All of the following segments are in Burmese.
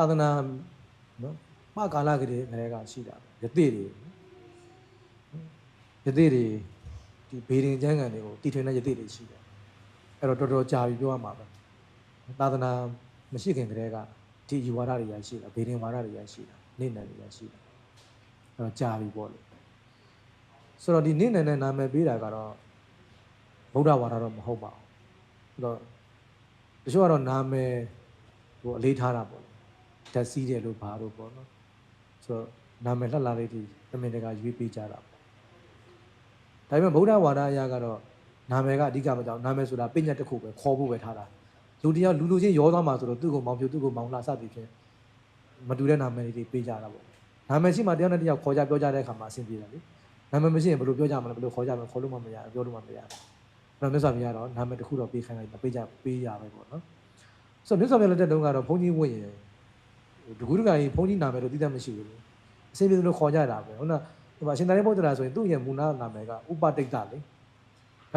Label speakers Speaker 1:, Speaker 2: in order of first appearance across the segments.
Speaker 1: သာသနာနော်မကာလကလေးငယ်ကရှိတာယသိတွေယသိတွေဒီဘေးရင်ကျမ်းကန်တွေကိုတည်ထွင်တဲ့ယသိတွေရှိတယ်အဲ့တော့တော်တော်ကြာပြီပြောရမှာပဲသာသနာမရှိခင်ကလေးကဒီယူဝါဒတွေရရှိတာဘေးရင်ဝါဒတွေရရှိတာနေနံတွေရရှိတာအဲ့တော့ကြာပြီပေါ့လေဆိုတော့ဒီနေနံနဲ့နာမည်ပေးတာကတော့ဗုဒ္ဓဝါဒတော့မဟုတ်ပါဘူးအဲ့တော့တချို့ကတော့နာမည်ဟိုအလေးထားတာပေါ့လေ ဓာတ်စီးတယ်လို့ဘာလို့ပေါ့နော်ဆိုတော့နာမည်လှလှလေးဒီတမင်တကာရွေးပေးကြတာပေါ့ဒါပေမဲ့ဗုဒ္ဓဝါဒအရာကတော့နာမည်ကအဓိကမကြောက်နာမည်ဆိုတာပညာတစ်ခုပဲခေါ်ဖို့ပဲထားတာလူတယောက်လူလူချင်းရောသွားမှာဆိုတော့သူ့ကိုမောင်ပြူသူ့ကိုမောင်လာစသည်ဖြင့်မတူတဲ့နာမည်တွေပေးကြတာပေါ့နာမည်ရှိမှတယောက်နဲ့တယောက်ခေါ်ကြပြောကြတဲ့အခါမှာအဆင်ပြေတယ်လေနာမည်မရှိရင်ဘယ်လိုပြောကြမလဲဘယ်လိုခေါ်ကြမလဲခေါ်လို့မှမရဘူးပြောလို့မှမရဘူးအဲ့တော့မြတ်စွာဘုရားတော့နာမည်တစ်ခုတော့ပေးခိုင်းလိုက်ပေးကြပေးရပဲပေါ့နော်ဆိုတော့မြတ်စွာဘုရားလက်ထက်တုန်းကတော့ဘုန်းကြီးဝင့်ရင် ဒီကုတ္တကကြီးဘုန်းကြီးနာမည်တော့သိတတ်မရှိဘူးလေအဆင်ပြေလို့ခေါ်ကြတာပဲဟုတ်လားဒီမှာရှင်သာရိပုတ္တရာဆိုရင်သူ့ရဲ့မူနာနာမည်ကဥပတိတ်တလေဒါပေ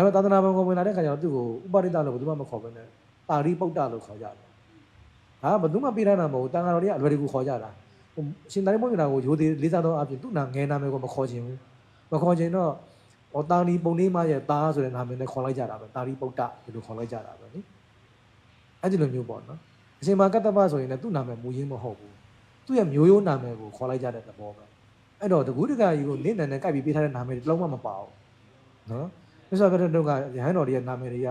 Speaker 1: မဲ့သာသနာ့ဘုံကိုဝင်လာတဲ့ခါကျတော့သူ့ကိုဥပတိတ်တလို့ဘယ်သူမှမခေါ်ဘဲနဲ့တာရိပုတ္တလို့ခေါ်ကြတယ်ဟာဘယ်သူမှပေးထားတာမဟုတ်ဘူးတန်ဃာတော်တွေကအလွယ်တကူခေါ်ကြတာဟိုရှင်သာရိပုတ္တရာကိုရိုသေလေးစားသောအပြင်သူ့နာငယ်နာမည်ကိုမခေါ်ချင်ဘူးမခေါ်ချင်တော့ဟောတာဏီပုံလေးမရဲ့သားဆိုတဲ့နာမည်နဲ့ခေါ်လိုက်ကြတာပဲတာရိပုတ္တဒီလိုခေါ်လိုက်ကြတာပဲနိအဲ့ဒီလိုမျိုးပေါ့နော် အရှင်မာကတ္တပဆိုရင်လည်းသူ့နာမည်မူရင်းမဟုတ်ဘူးသူ့ရဲ့မျိုးရိုးနာမည်ကိုခေါ်လိုက်ကြတဲ့သဘောပဲအဲ့တော့တကူးတကကြီးကိုနင့်နန်နဲ့ကြိုက်ပြီးပေးထားတဲ့နာမည်တွေတစ်လုံးမှမပါဘူးနော်မြတ်စွာဘုရားတို့ကရဟန်းတော်တွေရဲ့နာမည်တွေက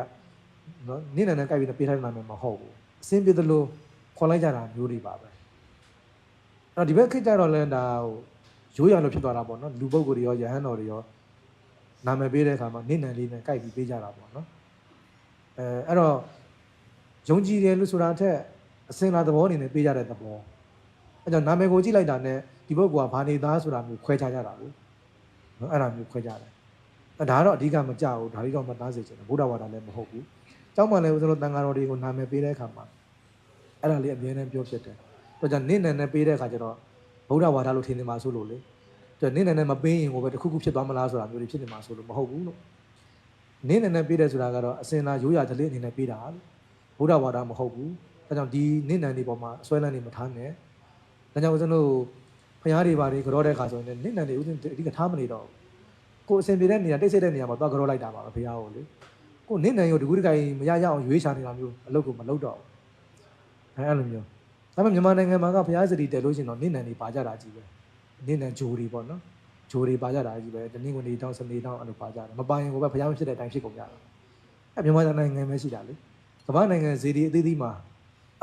Speaker 1: နော်နင့်နန်နဲ့ကြိုက်ပြီးပေးထားတဲ့နာမည်မဟုတ်ဘူးအစင်းပြေသလိုခေါ်လိုက်ကြတာမျိုးတွေပါပဲအဲ့တော့ဒီဘက်ခေတ်ကျတော့လည်းဒါဟိုရိုးရလို့ဖြစ်သွားတာပေါ့နော်လူပုဂ္ဂိုလ်တွေရောရဟန်းတော်တွေရောနာမည်ပေးတဲ့အခါမှာနင့်နန်လေးနဲ့ကြိုက်ပြီးပေးကြတာပေါ့နော်အဲအဲ့တော့ယုံကြည်တယ်လို့ဆိုတာအထက် အစင်လာသဘောအနေနဲ့ပေးကြတဲ့သဘောအဲကြောင့်နာမည်ကိုကြည့်လိုက်တာနဲ့ဒီပုဂ္ဂိုလ်ကဘာနေသားဆိုတာမျိုးခွဲခြားကြတာလို့နော်အဲ့ဒါမျိုးခွဲခြားတယ်အဲဒါကတော့အဓိကမကြဘူးဒါလေးတော့မသားစေချင်တယ်ဘုရားဝါဒလည်းမဟုတ်ဘူးကျောင်းမှလည်းဦးဇင်းတို့တန်ဃာတော်တွေကိုနာမည်ပေးတဲ့အခါမှာအဲ့ဒါလေးအမြဲတမ်းပြောဖြစ်တယ်တော့ကြောင့်နင့်နဲ့နဲ့ပေးတဲ့အခါကျတော့ဘုရားဝါဒလို့ထင်နေမှာဆိုလို့လေကျတော့နင့်နဲ့နဲ့မပေးရင်ကိုပဲတစ်ခုခုဖြစ်သွားမလားဆိုတာမျိုးတွေဖြစ်နေမှာဆိုလို့မဟုတ်ဘူးလို့နင့်နဲ့နဲ့ပေးတယ်ဆိုတာကတော့အစင်လာရိုးရာဓလေ့အနေနဲ့ပေးတာလို့ဘုရားဝါဒမဟုတ်ဘူး ဒါကြောင့်ဒီနင့်နန်ဒီပေါ်မှာအစွဲလန်းနေမထားနဲ့ဒါကြောင့်ဦးဇင်းတို့ဖျားတွေပါတွေကြောတဲ့အခါဆိုရင်လည်းနင့်နန်တွေဦးဇင်းအဓိကထားမနေတော့ဘူးကိုယ်အစင်ပြေတဲ့နေရာတိတ်ဆိတ်တဲ့နေရာမှာသွားကြောလိုက်တာပါပဲဖျားကိုလေကိုနင့်နန်ရောဒီကုတ္တကိုင်မရရအောင်ရွေးချနေတာမျိုးအလုပ်ကိုမလုပ်တော့ဘူးအဲအဲ့လိုမျိုးဒါပေမဲ့မြန်မာနိုင်ငံမှာကဖျားစတီတယ်လို့ရှိရင်တော့နင့်နန်တွေပါကြတာကြီးပဲနင့်နန်ဂျိုတွေပေါ့နော်ဂျိုတွေပါကြတာကြီးပဲတနင်္ဂနွေတောင်းစနေတောင်းအဲ့လိုပါကြတယ်မပါရင်ကိုပဲဖျားမဖြစ်တဲ့အတိုင်းဖြစ်ကုန်ကြတာအဲမြန်မာနိုင်ငံပဲရှိတာလေကမ္ဘာနိုင်ငံဇေဒီအသေးသေးမှာ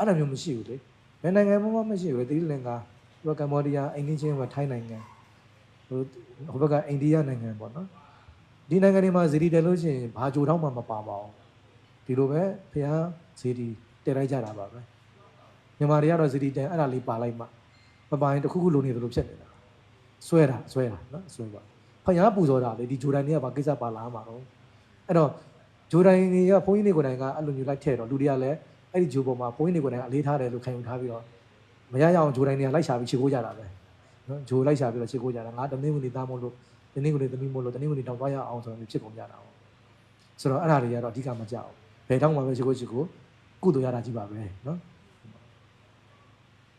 Speaker 1: အဲ့လိုမျိုးမရှိဘူးလေဘယ်နိုင်ငံမှမရှိဘူးလေတိလင်္ကာဟိုကမ္ဘောဒီးယားအိန္ဒိချင်းကထိုင်းနိုင်ငံဟိုဟိုဘက်ကအိန္ဒိယနိုင်ငံပေါ့နော်ဒီနိုင်ငံတွေမှာဇေဒီတယ်လို့ရှိရင်ဘာကြိုတောင်းမှမပါပါဘူးဒီလိုပဲဖျားဇေဒီတက်လိုက်ကြတာပါပဲမြန်မာတွေကတော့ဇေဒီတန်အဲ့ဒါလေးပါလိုက်မှမပါရင်တစ်ခုခုလိုနေတယ်လို့ဖြစ်နေတာဆွဲတာဆွဲတာနော်ဆွဲပါဖျားပူဇော်တာလေဒီဂျိုဒန်တွေကဘာကိစ္စပါလာမှာတော့အဲ့တော့ဂျိုဒန်တွေကဘုန်းကြီးတွေကိုယ်တိုင်ကအဲ့လိုမျိုးလိုက်ထည့်တော့လူတွေကလည်း အဲ့ဒီဂျိုပေါ်မှာဘုန်းကြီးတွေကိုယ်တိုင်အလေးထားတယ်လို့ခံယူထားပြီးတော့မရရအောင်ဂျိုဒန်တွေကလိုက်ရှာပြီးခြေကိုးကြတာပဲနော်ဂျိုလိုက်ရှာပြီးတော့ခြေကိုးကြတာငါတမင်းဝင်နေသားမို့လို့တနင်္ဂနွေသမီးမို့လို့တနင်္ဂနွေတောင်သွားရအောင်ဆိုတော့ဖြစ်ကုန်ကြတာပေါ့ဆိုတော့အဲ့ဒါတွေကတော့အဓိကမကြောက်ဘယ်တော့မှပဲခြေကိုးခြေကိုးကုသိုလ်ရတာကြီးပါပဲနော်